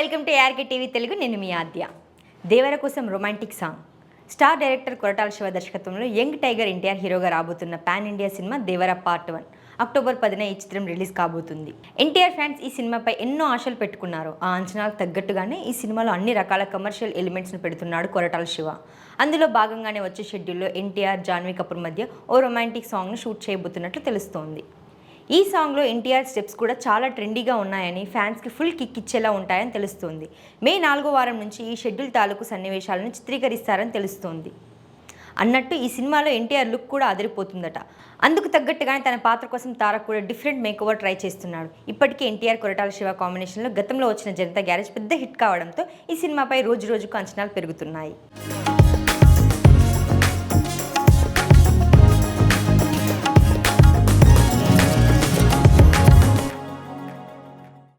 To ARK TV Telugu. నేను మీ ఆద్య. దేవర కోసం romantic song. Star director Koratala Siva దర్శకత్వంలో యంగ్ టైగర్ ఎన్టీఆర్ హీరోగా రాబోతున్న pan India cinema Devara part one. October పదిన ఈ చిత్రం రిలీజ్ కాబోతుంది. ఎన్టీఆర్ ఫ్యాన్స్ ఈ సినిమాపై ఎన్నో ఆశలు పెట్టుకున్నారు ఆ అంచనాలకు తగ్గట్టుగానే ఈ సినిమాలో అన్ని రకాల కమర్షియల్ ఎలిమెంట్స్ను పెడుతున్నాడు కొరటాల శివ. అందులో భాగంగానే వచ్చే షెడ్యూల్లో ఎన్టీఆర్ జాన్వీ కపూర్ మధ్య ఓ రొమాంటిక్ సాంగ్ను షూట్ చేయబోతున్నట్లు తెలుస్తోంది. ఈ సాంగ్లో ఎన్టీఆర్ స్టెప్స్ కూడా చాలా ట్రెండీగా ఉన్నాయని ఫ్యాన్స్కి ఫుల్ కిక్ ఇచ్చేలా ఉంటాయని తెలుస్తోంది. మే నాలుగో వారం నుంచి ఈ షెడ్యూల్ తాలూకు సన్నివేశాలను చిత్రీకరిస్తారని తెలుస్తోంది. అన్నట్టు ఈ సినిమాలో ఎన్టీఆర్ లుక్ కూడా అదిరిపోతుందట. అందుకు తగ్గట్టుగానే తన పాత్ర కోసం తారక్ కూడా డిఫరెంట్ మేకోవర్ ట్రై చేస్తున్నాడు. ఇప్పటికే ఎన్టీఆర్ కొరటాల శివ కాంబినేషన్లో గతంలో వచ్చిన జనతా గ్యారేజ్ పెద్ద హిట్ కావడంతో ఈ సినిమాపై రోజు రోజుకు అంచనాలు పెరుగుతున్నాయి.